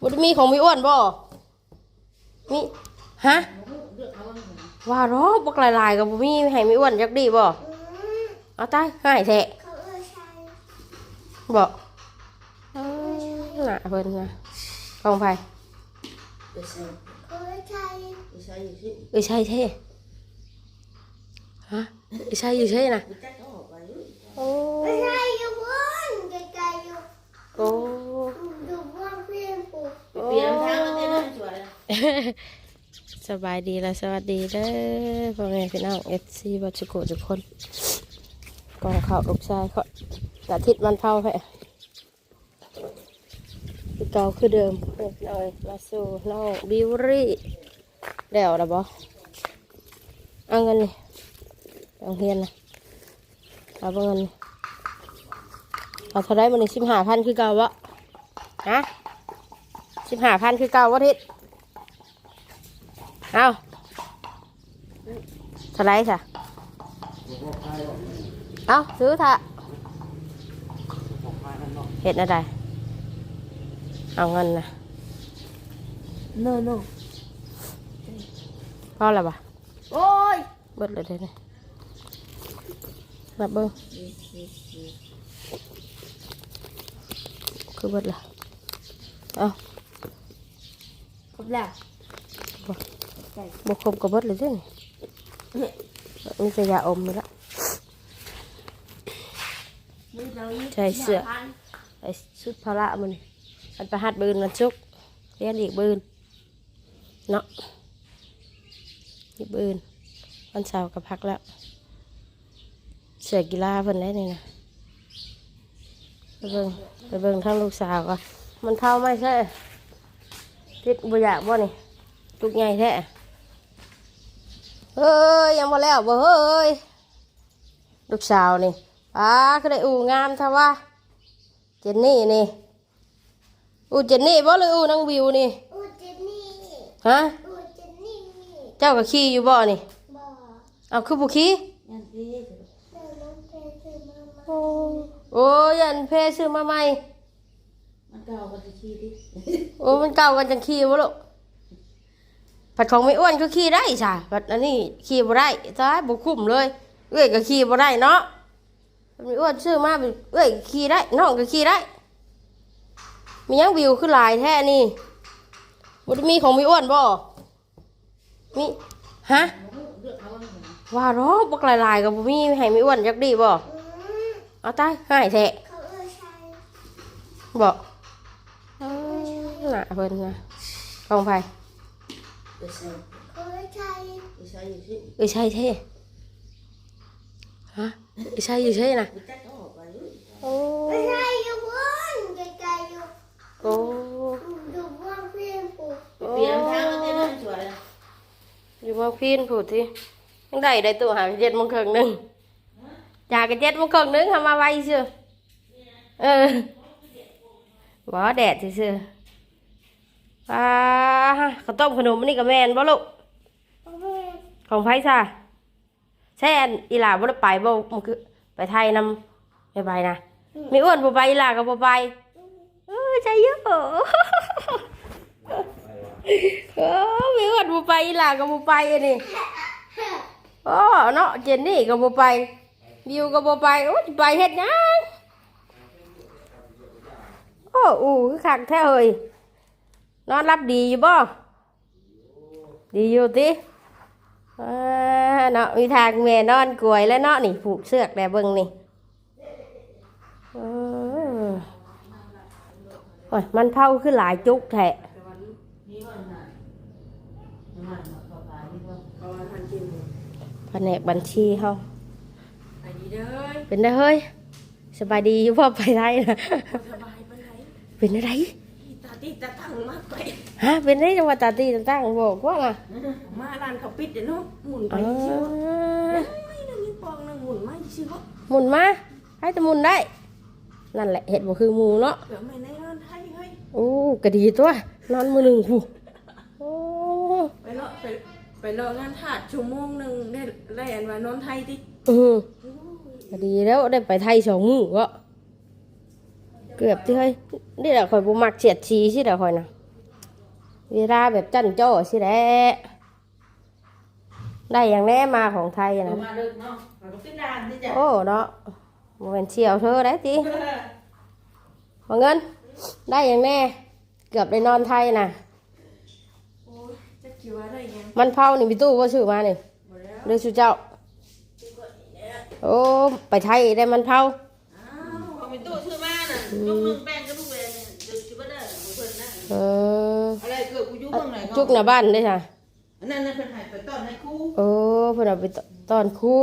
บ่ได้มีของมีอ้วนบ่มีฮะว่าร้อบักหลายๆก็บ่มีให้มีอ้วนจักดีบ่เอาตายง่ายแท้เขาเออใช่บ่เอ้ยน่ะเพิ่นนะของไผ Để xem, เขาเออใช่ để xem gì chứ. เอ้ยใช่แท้ฮะเอ้ยใช่อยู่ใช่น่ะ Người ta có một vài đứa. โอ้ไม่ใช่อยู่บนไกลๆอยู่โอ้อยู่บนเพื่ อนปู่ Vì làm sao nó tên nó chuột này. สบายดีและสวัสดีเด้อพ่อแม่พี่น้องเอฟซีบัจุโกทุกคนกองข่าวลูกชายเขาอาทิตมันเผาไปคือเก่าคือเดิมเรียบร้อยมาสู่น้องบิวรี่เดี๋ยวละบอเอาเงินนี่เอาเฮียนนะเอาเงินเอาเท่าไรมันหนี่งสิบห้าพันคือเก่าวะฮะ สิบห้าพันคือเก่าวะทิศเอาสไลด์ค่ะเอาซื้อเถอะเห็ดอะไรเอาเงินนะ No, no. พอแล้วปะ Ôi! เบิดเลยเด้นี่นับเบิ้งคือเบิดละเอา Không làm. บกครบกับเบิดเลยเด้นี่มีแต่ยาอมนี่ละ Bây giờ như Trời nhà sửa. Phan. ไอ้ชุดพละมันนี่มันไปหัดบืนมันชุกเรียนอีกบืนเนาะอีกบืนวันเสาร์กับพักแล้ว เสือกีฬาเพิ่นได้นี่นะไปเบิ่งไปเบิ่งทั้งลูกสาวก็มันเท่าไม่ใช่ ติดบุอยากบ่นี่ตุกใหญ่แท้เฮ้ยยังมาแล้วบ่เฮ้ยลูกสาวนี่ป้าก็ได้อูงามท่าว่าเจนนี่นี่อูเจนนี่บ่หรืออูนางวิวนี่อูเจนนี่ฮะอูเจนนี่เจ้าก็ขี่อยู่บ่นี่บอกเอาคือบุขี่ Nhà ghê rồi. เดินน้องเพลงคือมามาโอ้โอ้ยันเพซื้อมาใหม่ Nó cao vào thì chi đi. โอ้มันเก่ากันจังขี่บ่ลูกผัดของไม่อ้วนก็ขี่ได้จ้ะผัดอันนี้ขี่บ่ได้ตายบ่คุ้มเลย เอ้ยก็ขี่บ่ได้เนาะไม่อ้วนซื้อมาเป็นเอ้ยขี่ได้น้องก็ขี่ได้ มียังวิวคือหลายแท้นี่บ่ได้มีของไม่อ้วนบ่มีฮะว่าร้อบักหลายๆกับบ่มีให้ไม่อ้วนจักดีบ่อืมเอาตายง่ายแท้บอ้ย น่ะเพิ่นนะของไผ Để xem, เขาเออใช่ để xem gì chứ. เอ้ยใช่แท้ฮะเอ้ยใช่อยู่ใช่น่ะ Người ta có một vài đứa. โอ้ไม่ใช่อยู่บนไกลๆอยู่โอ้อยู่บนเพื่อนปู่ Vì làm sao nó tên nó chuột này. อยู่มาพินพูดสิยังได้ได้ตัวหาเจ็ดโมงครึ่งหนึงอยากกันเจ็ดโมงครึ่งหนึงทำมาไวเชื่อเออบ่แดดซื่อๆ อ่าข้าวต้มขนมอันนี่ก็แม่นบ่ลูกเอาเพื่อนของไผ่ซ่าแช่นอีหลาบ่ได้ไปบ่มันคือไปไทยนำไปไปนะมีอ้วนบ่ไปอีหลาก็บ่ไปเออใจเยอะเออมีอ้วนบ่ไปอีหลาก็บ่ไปอันนี้โอ้เนาะเจนนี่ก็บ่ไปบิวก็บ่ไปโอ้สิไปเฮ็ดหยังโอ้อู้คือคักแท้เฮ้ย นอนรับดีอยู่บ่ ดีอยู่ติอ่าเนาะมีทางแม่นอนกลวยแล้วเนาะนี่ผูกเสือกแต่เบิ่งนี่เออโอ้ยมันเผาขึ้นหลายจุกแท้ Đi vào nhà. Nhưng mà nó có vài đi vào. Có ăn chim rồi. แผนกบัญชีเฮาไปดีเด้อเป็นได้เฮ้ย สบายดีอยู่พ่อไปได้นะสบายปานไหนเป็นอะไรอี ตาตีตาตั้งมากไปฮะเป็นได้จังหวัดตาตีต่างๆบอกว่าไงมาร้านเขาปิดเดี๋ยวเนาะหมุนไปอ่าชิวไม่นึงมีปองนึงหมุนมาชิวหมุนมาให้แตะมุนได้ นั่นแหละเห็ดบ่คือหมูเนาะเดี๋ยวไม่ในนอนไทยเฮ้ยโอ้ก็ดีตัวนอนมือหนึ่งผู้โอ้ไปเลาะไปไปเลาะงานถาดชั่วโมงหนึ่งได้ได้อันว่านอนไทยดิเออก็ดีแล้วได้ไปไทยสองมือก็ เกือบที่เฮ้ยนี่แหละคอยบุมักเฉียดชีใช่ไหมคอยนะเเวลาแบบจันโจ้สิแหละได้อย่างแน่มาของไทยเดี๋ยนะวมาเลิกเนาะเราก็ขึ้นดานที่จะโอ้เนาะโมเป็นเชียวเธอได้จีมาเงิน ได้อย่างแน่ เกือบได้นอนไทยนะโอ้ยจะคิดว่าได้ยังมันเผานี่พี่ตู้ว่าซื้อมานี่หมดแล้วเรื่องชูเจ้า โอ้ ไปไทยได้มันเผาอ้าวเอาไปตู้ชื่อ มาน่ะลูกนึงแป้งก็ลูกเวรเนี่ยเดี๋ยวคิดว่าได้ของเพิ่นนะเอออะไรเกิดกูยุ่งเมืองไหนจุกหน้าบ้านได้ค่ะอันนั้นน่ะเพิ่นใหายไปต้อนให้ครูโอ้เพื่อนเอาไปตอนครู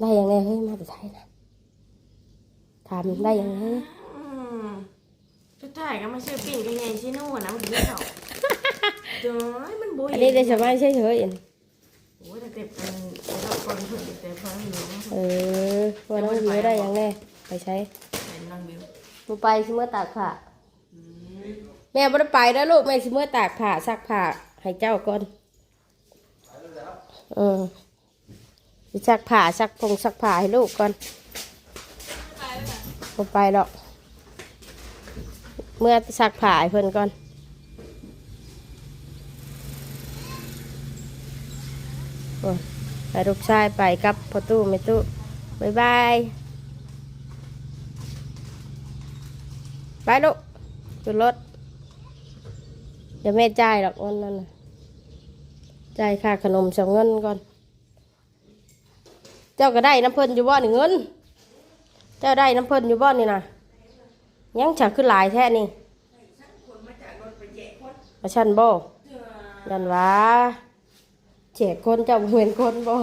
ได้อย่างไงเฮ้ยมาแต่ไทยนะถามได้อย่างไงอืมสุดท้ายก็มาซื้อปิ้งกันไงชิโน่นะมันถึงได้เขาเจ้ยมันบุยอันนี้ได้สบายใช่เฉยโอ้ยแต่เต็มอันแต่เราก่อนเพิ่นแต่พอหนูๆเออว่าน้องวิวได้อย่างไงไปใช้เห็ นนางบิวมูไปสิเมื่อตากผ้าแม่ไม่ได้ไปแล้วลูกแม่สิเมื่อตากผ้าซักผ้าให้เจ้าก่อนเออสิซักผ้าซักพงซักผ้าให้ลูกก่อนไม่ไปหรอกเมื่อซักผ้าให้เพิ่นก่อนโอ้ยไปลูกชายไปกับพ่อตู้แม่ตู้บายบาย ไปลูกขึ้นรถ เดี๋ยวแม่จ่ายหรอกวันนั้นนะจ่ายค่าขนมสองเงินก่อน เจ้าก็ได้น้ำเพิ่นอยู่บ่นี่เงิน เจ้าได้น้ำเพิ่นอยู่บ่นี่นะยังฉักขึ้นหลายแท้นี่มาชันบ่ยันว่าแจกคนเจ้าบ่เห็นคนบ่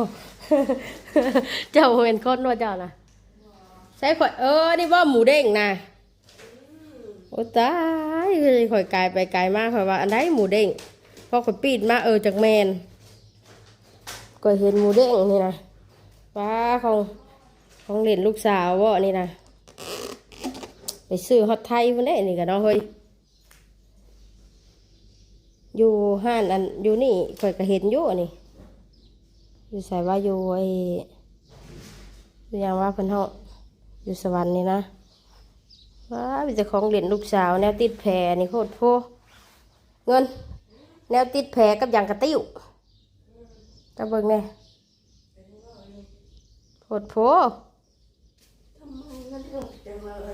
เจ้าบ่เห็นคนว่าเจ้านะใช่ข่อยเออ นี่บ่หมูเด้งนะ โอ้ตายเลยข่อยกายไปกายมากข่อยว่าอันใดหมูเด้งพอข่อยปีดมาเออจากแมนก็เห็นหมูเด้งนี่นะว้าของของเล่นลูกสาวบ่นี่นะไปซื้อฮอตไทยมันได้นี่กันเนาะเฮ้ยอยู่ห้านอันอยู่นี่ข่อยก็เห็นอยู่นี่อยู่ใส่ว่าอยู่ไอ้อยู่ยังว่าเพิ่นเฮาอยู่สวรรค์นี่นะ ว้าเป็นเจ้าของเล่นลูกสาว แนวติดแผลนี่โคตรโพเงิน แนวติดแผลกับอย่างกระติ้วตะเบิงแน่โคตรโพ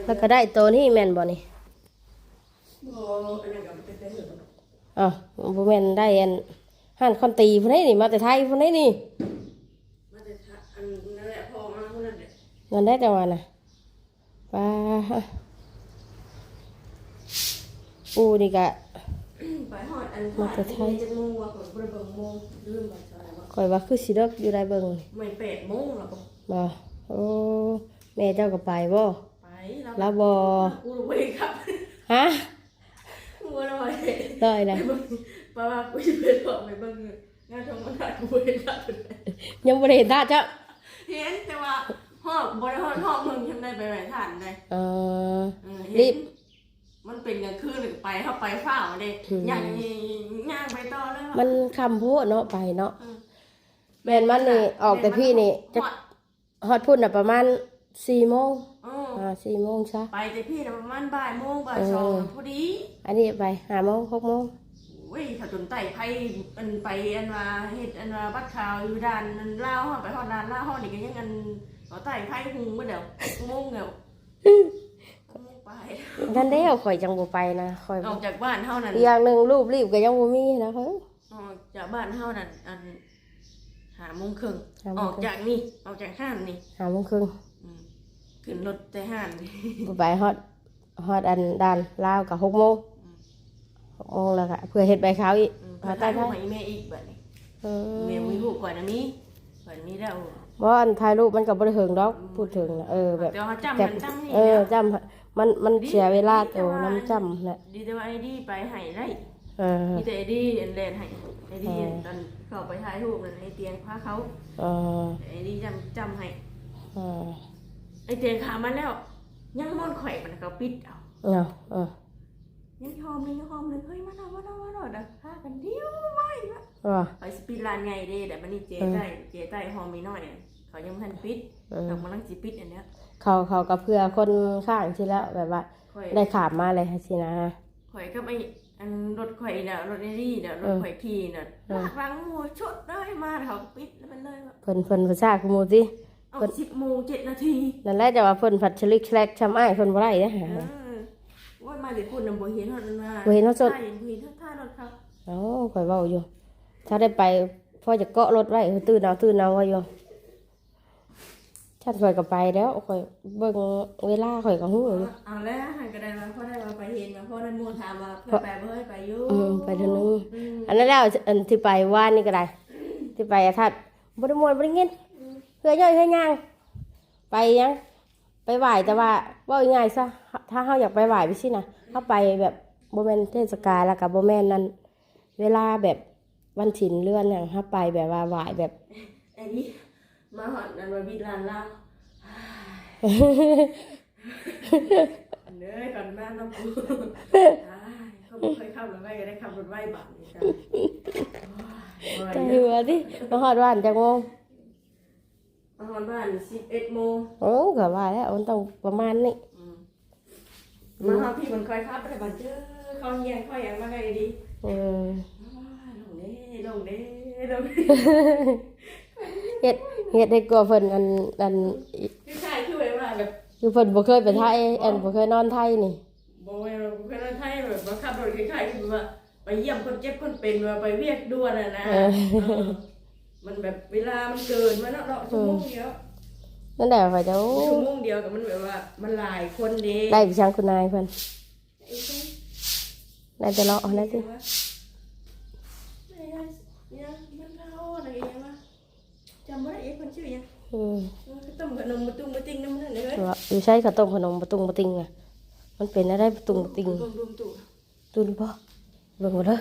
แล้วก็ได้ตัวนี้แม่นบ่นี่โอ้อันนั้นก็เป็นแต่เหืออ้าวบ่แม่นได้อันห่านคอนตีพุ่นนี้นี่มาแต่ไทยพุ่นนี้นี่มาแต่ถ้าอันนั่นแหละพอมาคนนั้นแหละเงินได้แต่วันน่ะป้า ปูนี่กะไปหอดอันมาแต่ไทยจะมูว่าผมบ่ได้เบิ่งโมงลืมไปเท่าไหร่วะคอยว่าคือสิเลิกอยู่ได้เบิ่งไม่แปดโมงแล้วก็บ่โอ้แม่เจ้าก็ไปบ่ไปแล้วแล้วบ่กูรู้เว้ยครับฮะกูรู้เว้ยได้นะเพราะว่ากูจะไปหลอกไปเบิ่งงานทำงานกูเห็นแล้วยังบ่ได้เห็นท่าเจ้าเห็นแต่ว่าห้องบริหารห้องมึงทำได้ไปไหนฐานได้เออเออรีเห็บน มันเป็นกลางคืนหรือไปเข้าไปฝ้าเด้อืมย่างย่างไปต่อเลยว่ะมันคำพูดเนาะไปเนาะเออแม่นมันนี่ออกแต่พี่นี่จะฮอดฮอดพุ่นน่ะประมาณ4โมงเอออ่า4โมงซะ ไปแต่พี่น่ะประมาณบ่ายโมงบ่ายเออสองพอดีอันนี้ไป5โมง6โมงเว้ยถ้าจนไต่ไพ่อันไปอันว่าเฮ็ดอันว่าบัดข่าวอยู่ด้านอันลาวฮอดไปฮอดด้านลาวฮอดนี่ก็ยังอันก็ไต่ไพ่หุงมาเดี๋ยวโมงเดี๋ยวโมง ไปนั่นเด้วข่อยจังบ่ไปนะข่อยออกจากบ้านเฮานั่นอีกอย่างหนึงรูปรีบก็ยังบ่มีนะเฮ้ยออกจากบ้านเฮานั่นอันหาโมงครึ่งหาโมองครึ่องกจากนี่ออกจากห้านนี่5โมงครึ่งอืมขึ้นรถแต่ห้านนี่ บ่ไปฮอดฮอดอันด่านลาวก็6โมง6โมงแล้วก็เพื่อเฮ็ดใบขาวอีก อืมหาถ่าใต้ยรูไผปให้แม่อีกแบบนี้เออแม่มีรูปก่อนนะมีก่อนมีแล้วบ่อันถ่ายรูปมันก็บ่ได้เฮิงดอกพูดถึงน่ะเออแบบเดี๋ยวเขาจำแบมับนจำนี่เออแล้วจำ มันมันเสียเวลาโตน้ำจำแหละดีแต่ว่าไอ้ดีไปให้ได้เออ มีแต่ไอ้ดีอันแลนให้ไอ้ดีเออตอนเข้าไปถ่ายรูปนั่นไอ้เตียงพาเขาเออไอ้ดีจำจำให้เออไอ้เตียงขามันแล้ว ยังม่อนข่อยมันก็ปิดเอาเนาะเออยังหอมเลยยังหอมเลยเฮ้ยมาหน่อยมาหน่อยมาหน่อยนะพากันเดียวไว้วะเออ ไปสปีดลานไงเด้แต่มันนี่เจใต้เจใต้หอมมีน้อยเนี่ยเขายังไม่ทันปิดเออ แต่มันต้องจีปิดอันเนี้ย เขาเขาก็เพื่อคนข้างที่แล้วแบบว่าค่อยได้ขามมาเลยสินะคข่อยกับไอ้อันรถข่อยน่ะรถไอ้นี่น่ะรถข่อยขี่น่ะลากหลังหัวชดได้มาเขาปิดแล้วมันเลยว่าเพิ่นเพิ่นภาษาคุโมติเอาสิบโมงเจ็ดนาทีนั่นแหละจะว่าเพิ่นผัดชลิกแชลกชำอ้ายเพิ่นบ่ได้เด้อเออว่ามาเดี๋ยวคุณน่ะบ่เห็นเท่านั้นว่าบ่เห็นเท่าสด ใช่บ่เห็นเท่าท่ารถเขา เอ้าข่อยเว้าอยู่ ถ้าได้ไปพ่อจะเกาะรถไว้ตื่นเอาตื่นเอาไว้อยู่ ฉันข่อยก็ไปแล้วข่อยเบิ่งเวลาข่อยก็ฮู้อยู่เอาแล้วหันก็ได้มาพ่อได้มาไปเห็นมาพ่อได้หมูถามว่าเพื่อไปบ่เฮ้ยไปอยู่อืมไปเทื่อนึงอืมอันนั้นแล้วอันที่ไปว่านนี่ก็ได้ ที่ไปอะทัดบ่ได้ม่วนบ่ได้เงินเพื่อย่อยเพื่อย่างไปยังไปไหว้แต่ว่าเว่าง่ายๆซะถ้าเฮาอยากไปไหว้ไปสินะเฮาไปแบบบ่แม่นเทศกาลแล้วก็บ่แม่นนั้นเวลาแบบวันถินเลื่อนอย่างเฮาไปแบบว่าไหว้แบบไอ้นี่ มาหอดนันมาบิดลานเราเนื้อก่อนมาน้ำปูตายเขาบ่เคยขับรถไฟก็ได้ขับรถไฟบัตรนี่จ้ะโอ้ยใจหัวดิมาฮอดบ้านจักโมงมาหอดบ้านสิบเอ็ดโมงโอ้ก็ว่าแล้วมันต้องประมาณนี้อืมมาหาพี่มันคอยขับไปบัตรเจอเขาเงียนเขาอย่างมาไงดีเออลงเด้ลงเด้ลงเด้เฮ็ด เฮ็ดให้กลัวเพิ่นอันอันคือใช่คือไว้ว่าแบบอยู่เพิ่นบ่เคยไปไทยอันบ่เคยนอนไทยนี่โบยเราเพื่อนไทยแบบว่าขับรถคล้ายๆคือว่าไปเยี่ยมคนเจ็บคนเป็นว่าไปเวียกด่วนอะนะเออมันแบบเวลามันเกินมาเนาะเนาะชั่วโมงเดียวนั่นแหละข่อยจะโอ้ชั่วโมงเดียวกับมันแบบว่ามันหลายคนเด้ได้ไปช่างคุณนายเพิ่นไอ้คนได้แต่เลาะเอาแล้วสิ อยังอืมมันก็ต้มขนมมาตุ้งมาติ้งน้ำนั่นเลยว่าอยู่ใช้ข้าวต้มขนมบะตุงบะติงอะมันเป็นอะไรบะตุงบะติงรวมรวมๆตู้ตุนบ่เบิ่งบ่เด้อ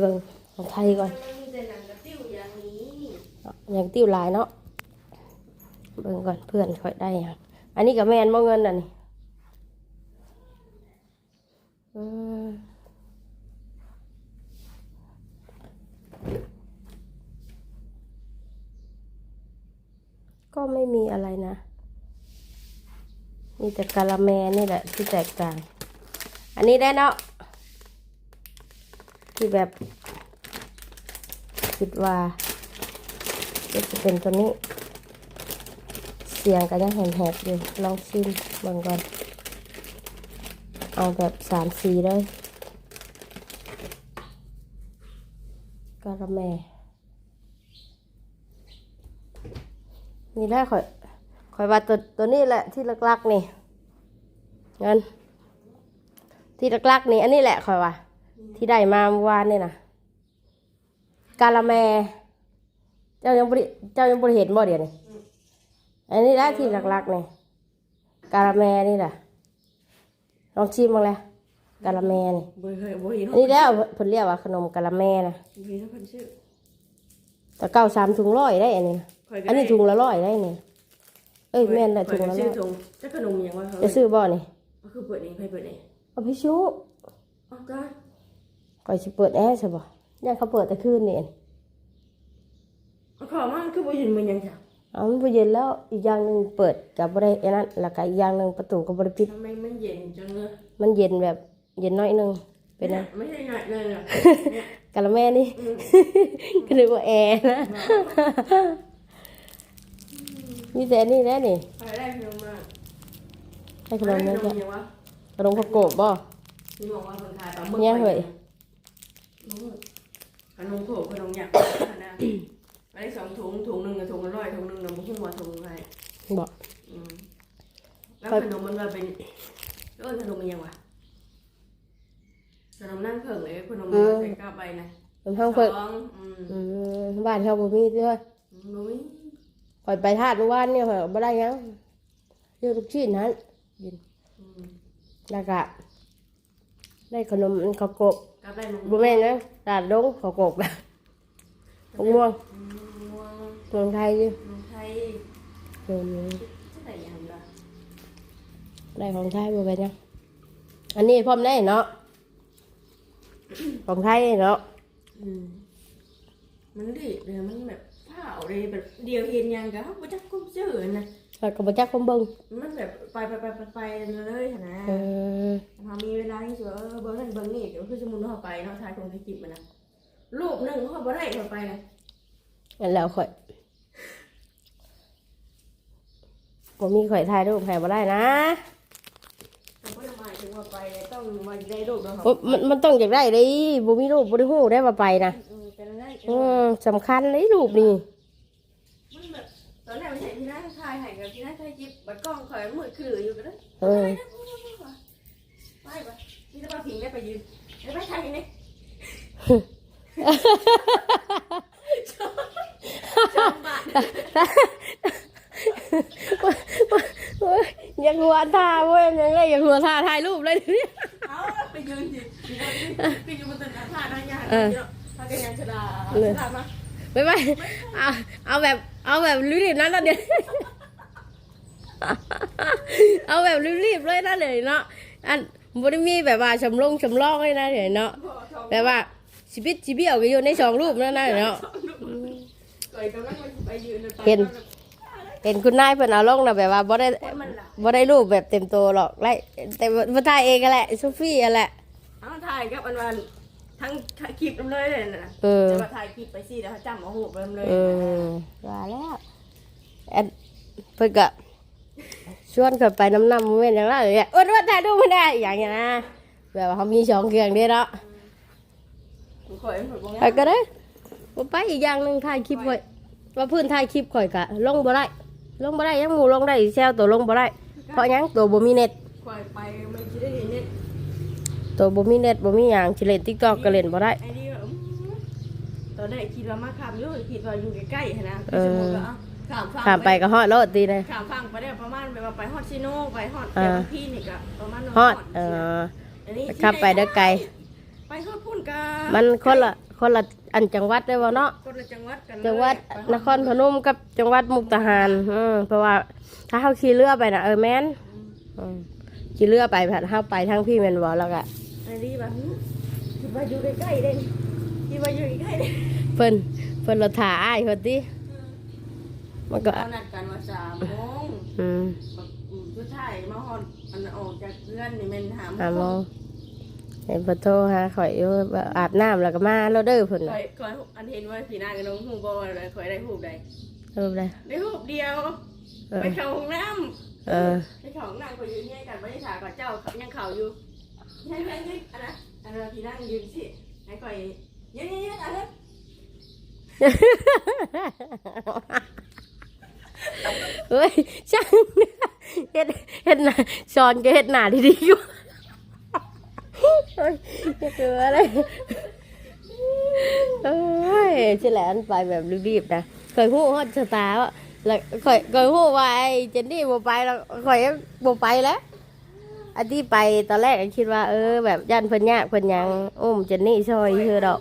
เบิ่งของไทยก่อนมันมีแต่หนังกระติ้วอย่างนี้อย่างติ้วหลายเนาะเบิ่งก่อนเพื่อนค่อยได้หยังอันนี้ก็แม่นบ่เงินน่ะนี่อืม ก็ไม่มีอะไรนะ มีแต่กะละแมนี่แหละที่แตกต่าง อันนี้ได้เนาะที่แบบคิดว่าก็จะเป็นตัวนี้ เสียงก็ยังแหบๆอยู่ลองชิมเบิ่งก่อน เอาแบบสามสีเลยกะละแม นี่แหละข่อยข่อยว่าตัวตัวนี้แหละที่ลักๆนี่เงินที่ลักๆนี่อันนี้แหละข่อยว่าที่ได้มาเมื่อวานนี่นะกาละแม เจ้ายังบริเจ้ายังบริเห็นบ่เดี๋ยวนี้อันนี้แหละที่ลักๆนี่กาละแมนี่แหละลองชิมมาเลยกาละแมนี่บ่เคยบ่เห็นอันนี้แล้วเพิ่นเรียกว่าขนมกาละแมนะบ่เห็นคนชื่อแต่เก้าสามถุงร้อยได้อันนี้นะข่ อยก็อันนี้ได้ถุงละร้อยได้นี่เอ้ยแม่นได้ถุงละร้ชื่ออยถุงจะขนมยังวะเขาจะซื้อบ่นี่ก็คือเปิดเองใครเปิดเองเอาไปชูอ๋อก็ก่อยสิเปิดแอร์ใช่ป่ะย่างเขาเปิดแต่คืนนี่เองเอาขอมาคือบ่เห็นมันยังจ้ะเอามันไปเย็นแล้วอีกอย่างหนึ่งเปิดกับบริเอันนั้นแล้วก็อีกอย่างหนึ่งประตูกับบริปิดทำไมมันเย็นจังเลยมันเย็นแบบเย็นน้อยหนึงเป็นไงไม่ใช่ง่ายเลยอะกะละแม่นี่ก็นึกว่าแอร์นะ มีแต่อันนี่แหละนี่ไปได้ขนมมาให้ขนมขนี่นจ้ะมยังวะขนมข้าวโกบบ่มีบอกว่าคนขายปลาหมึกยังเหยขนมโขกขนมหยักนะไปได้สองถุงถุงหนึ่งกับถุงละร้อยถุงหนึ่งนะบุ้งหัวถุงไงบ่อืมแล้วขนมมันมาเป็นเออขนมมันยังวะขนมนั่งเผิ่งเลยขนมมันใส่กาไปนะมันห้องเพิ่นสองอืมอืมบ้านเขาบ่มีเด้อนุ้ยข่ อยไปทาดเมื่อวานเนี่ยข่อยบ่ได้หยังเรื่องลูกชิ้นนั้นกินแล้วก็ได้ขนมข้าวกบกาไปมึงบ่แม่นนะตลาดดงข้าวกบนะมะม่วงอืมม่วงเมืองไทยอยู่เมืองไทยเดี๋ยวนี้ที่ไหนยังล่ะได้ของไทยบ่เป็นหยังอันนี้พร้อมได้เนาะของไทยเนาะ อืมมันดิเดี๋ยวมันแบบ ผ้าเอาเลยแบบเดียวเห็นยังกะไม่จักกุ้มเจอนะข่อยก็บ่จักความเบิ่งมันแบบไปไปไปไปไปเลยหั่นนะเออพอมีเวลาที่จะเออเบิ่งนั่นเบิ่งนี่เดี๋ยวคือสมุนเข้าไปเนาะทายคงจะกิบมันนะรูปหนึ่งเขาบ่ได้เข้าไปนะนั่นแล้วข่อยบ่มีข่อยถ่ายรูปให้บ่ได้นะแต่ก็หมายถึงว่าไปต้องมาได้รูปเนาะโอ้มันมันต้องอยากได้เด้บ่มีรูปบ่ได้ฮู้ได้ว่าไปนะเออเป็นอะไรอืมสำคัญเลยรูปนี่มันแบบตอนแรกมันเห็นที่นั่นถ่ายให้กับที่นั่นถ่ายคลิปบัดกล้องข่อยมืดคืออยู่กันเลยเออไปไปนี่จะมาผิงได้ไปยืนได้ไปถ่ายนี่จอมบาทโอ้ยอยากหัวท่าเว้ยยังไงอยากหัวท่าถ่ายรูปเลยเนี่ยเอาไปยืนสิไปยืนบนต้นท่าหน้ายากเออ เนาะพานยันชดาชดามาไม่ไม่เอาเอาแบบ เอาแบบรีบๆนั้นนะเดี๋ยวเอาแบบรีบๆเลยนะเดี๋ยวเนาะอันบ่ได้มีแบบว่าชำลงชำลองเลยนะเดี๋ยวเนาะแบบว่าชีวิตชีวิตเอาไปอยู่ในสองรูปนั่นนะเดี๋ยวเนาะเห็นเห็นคุณนายเพิ่นเอาลงนะแบบว่าบ่ได้บ่ได้รูปแบบเต็มตัวหรอกไล่แต่บ่ถ่ายเองก็แหละโซฟี่อะแหละเอาถ่ายกับอันวัน ทั้งถ่ายคลิปเลยเลยนะเออ จะมาถ่ายคลิปไปสิแล้วจำเอาหูไปเลยเออว่าแล้วอันเพิ่นก็ชวนกันไปน้ำน้ำโมเมนต์อย่างนั้นเลยอะเออว่าถ่ายรูปไม่ได้อย่างเงี้ยนะแบบว่าเขามีสองเครื่องเด้เนาะข่อยมันบอกไปก็ได้บ่ไปอีกอย่างหนึงถ่ายคลิปข่อยว่าเพื้นถ่ายคลิปข่อยกะลงบ่ได้ลงบ่ได้ยังหมู่ลงได้แซวตัวลงบ่ได้เพราะหยังตัวบ่มีเน็ตข่อยไปไม่คิดได้เห็นเนี่ย ตัวบ่มีเน็ตบ่มีหยังสิเล่น TikTok ก็เล่นบ่ได้ ไอ้นี่แบบตอนแรกคิดว่ามาขับอยู่คิดว่าอยู่ใกล้ๆนะเออ สมมติว่าข้ามฝั่งข้ามไปก็ฮอดโลดตีเลยข้ามฝั่งไปได้ประมาณแบบว่าไปฮอดชิโน่ไปฮอดอ่าแถวพี่นี่ก็ประมาณฮอดเอออันนี้ขับไปเด้อไกล ไปฮอดพุ่นกามันคนละคนละอันจังหวัดได้บ่เนาะ คนละจังหวัดกันเลยจังหวัดไปฮนครพนมกับจังหวัดมุกดาหารอืมเพราะว่าถ้าเฮาขี่เรือไปน่ะเออแม่นอืมขี่เรือไปผัดเฮาไปทางพี่แม่นบ่แล้วก็ อันนี้แบบหึคิดว่าอยู่ใกล้ๆเด้คิดว่าอยู่ใกล้ๆเด้เพิ่นเพิ่นรถถ่าอ้ายเพิ่นติมันก็เรานัดกันว่าสามโมงอืมแบบอืมสุดท้ายมาฮอดอันออกจากเพื่อนนี่แมันหาหาโมงเห็นเพิ่นโทรหาข่อยอยู่ว่าอาบน้ำแล้วก็มาแล้วเด้อเพิ่นข่น่ะอยข่อยอันเห็นว่าสีหน้ากับน้องหูบอลเลยข่อยได้หูใดเออได้ได้หูเดียว เออไปเข้าห้องน้เออำไปเข้าห้องน้ำข่อยยืนเงี้ยกันไม่ได้ถามกับเจ้ายังเข่าอยู่ ยัยยัยยัยอันนั้นอันนั้นพี่นั่งยืนสิให้ข่อยยัยยัยยัยอันนั้นเฮ้ยช่างเฮ็ดเฮ็ดหน้าสอนก็เฮ็ดหน้าดีๆอยู่เฮ้ยจะเกลืออะไรเอ้ยฉแหลนไปแบบรีบๆนะเคยฮู้ฮอดชะตาว่าแล้วเคยเคยฮู้ว่าไอ้เจนนี่บ่ไปแล้วเคยบ่ไปแล้ว อันที่ไปตอนแรกก็คิดว่าเออ แบบยันเพิ่นยากเพิ่นหยังอุ้มเจนนี่ช่วยเธอดอก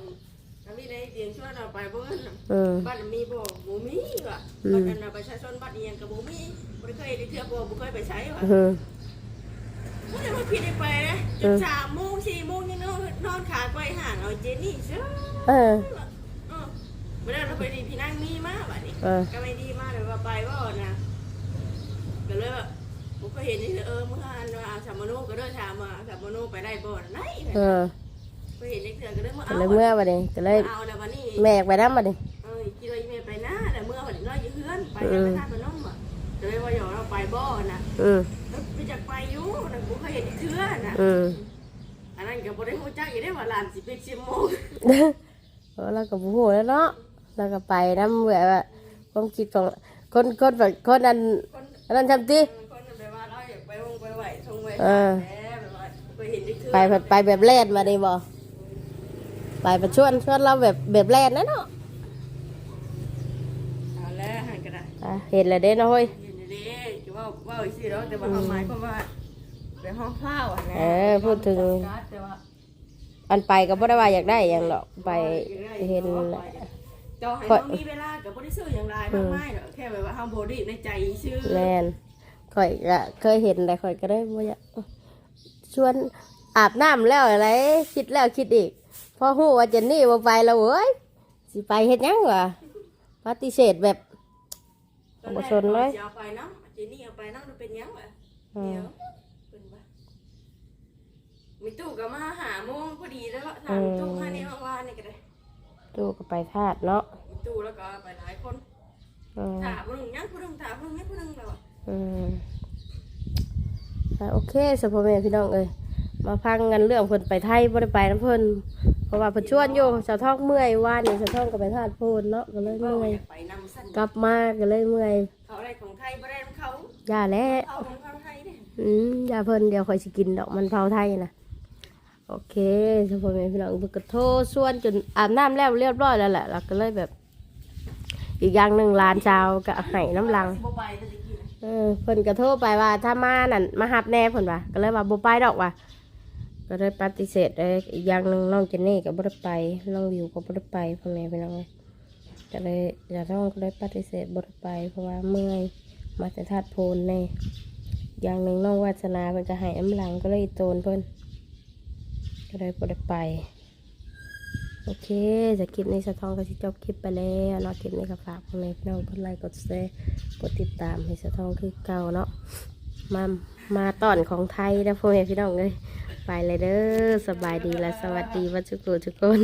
อันนี้ได้เตียงช่วยเราไปเบิ้ลอืมบ้านมีบ่บ่มีว่ะอืม บ้านนั้นประชาชนบ้านเอียงกับบ่มีบ่เคยได้เที่ยวบ่บ่เคยไปใช้ว่ะอืมไม่ได้ว่าผิดได้ไปนะจนสามโมงสี่โมงยังนอนนอนขาไปห่างเอาเจนี่เชื่อเออ เออเมื่อนั้นเราไปดีพี่นั่งมีมากแบบนี้เออ ก็ไม่ดีมากเลยว่าไปว่านะก็เลยแบบผมก็ เห็นนี่เออเมื่อวานว่าสามโนก็เดินถามมาสามโนไปได้บ่อนไหนเออก็เห็นเด็กเถื่อนก็เลยเมื่อก็เอาเลยเมื่อวันนี้ก็เลยเอาแล้ววันนี้แม่อยากไปน้ำมาดิเออคิดว่าแม่ไปนะแต่เมื่อวันนี้น้อยอยู่เฮือนไปยังไม่ทันมาน้องอะเลยว่าอย่าเราไปบ่อนะอืมแล้วไปจากไปอยู่นะกูเคยเห็นเถื่อนนะอืมอันนั้นก็บ่ได้ฮู้จักอีกได้ว่าหลานสิเป็นสิบโมงเออเราก็บฮูแล้วเนาะเราก็ไปน้ำแบบว่าความคิดของคนคนแบบคนนั้นคนอันนั้นทำติ เออแหมแบบว่าไปเห็นได้เถื่อนไปแบบไปแบบแล่นมาดิบ่ไปประชวนชวนเราแบบแบบแล่นนะเนาะเอาแล้วหันกันนะอะเห็นแล้วเด้เนาะเฮ้ย เห็นอยู่ดีจะว่าว่าอีกสิแล้วแต่ว่าเอาหมายความว่าไปห้องเฝ้าอะนะเออพูดถึง แต่ว่าอันไปก็บ่ได้ว่าอยากได้อย่างหรอกไปเห็นเจ้าให้เขามีเวลากับบ่ได้ซื้ออย่างไรมากมายหรอกแค่แบบว่าเฮาบ่ได้ในใจซื้อแม่น ข่อยก็เคยเห็นแต่ข่อยก็ได้บ่อยากชวนอาบน้ำแล้วอะไรคิดแล้วคิดอีกพอฮู้ว่าเจนนี่บ่ไปแล้วเว้ยสิไปเฮ็ดหยังวะปฏิเสธแบบตอนแรกบ่สนเลยจะเอาไปเนาะเจนี่เอาไปนั่งดูเป็นยังวะอืเดี๋มยวเป็นปะมีตู้ก็มาหาโมงพอดีแล้วก็ถามตู้มาเนี่ยว่านี่ก็ได้ตู้ก็ไปธาตุเนาะมีตู้แล้วก็ไปหลายคนอืมถามผู้หนึ่งยังผู้หนึ่งถามผู้หนึ่งยังผู้หนึ่งแบบว่า อืมอะโอเคสพ่อแม่พี่น้องเอ้ยมาพังกันเรื่องเพิ่นไปไทยบ่ได้ไปน้ำเพิ่นเพราะว่าเพิ่นชวนอยู่สาวทองเมื่อยว่านี่สาวทองก็ไปธาตุโพนเนาะก็เลยก็เมื่อยอยากไปนำสั้นกลับมาก็เลยเมื่อยเขาอะไรของไทยไม่ได้ของเขาอย่าแล้วเขาของเขาไทยเนี่ยอืมอย่าเพิ่นเดี๋ยวค่อยสิกินดอกมันเผาไทยนะโอเคสพ่อแม่พี่น้องเพิ่นก็โทรชวนจนอาบน้ำแล้วเรียบร้อยแล้วแหละแล้วก็เลยแบบ อีกอย่างหนึ่งหลานชาวก็ให้น้ำลัง สิบ่ไปแต่ตะกี้นะเออเพิ่นก็โทรไปว่าถ้ามานั่นมาหับแน่เพิ่นว่าก็เลยว่าบ่ไปดอกว่าก็เลยปฏิเสธเลยอีกอย่างหนึ่งน้องเจนนี่ก็บ่ได้ไปน้องวิวก็บ่ได้ไปพ่อแม่พี่น้องก็เลยอย่าต้องก็เลยปฏิเสธบ่ได้ไป เพราะว่าเมื่อยมาแต่ธาตุโพนแน่อย่างหนึ่งน้องวาสนาเพิ่นก็ให้น้ำหลังก็เลยโตนเพิ่นก็เลยบ่ได้ไป โอเคจะคลิปนี้สะท้องก็จะจบคลิปไปแล้วเนาะคลิปนี้ก็ฝากพ่อน้องกดไลค์กดแชร์กดติดตามให้สะท้องคือเก่าเนาะมามาตอนของไทยนะพ่อแม่พี่น้องเลยไปเลยเด้อสบายดีและสวัสดีวัดทุกคนทุกคน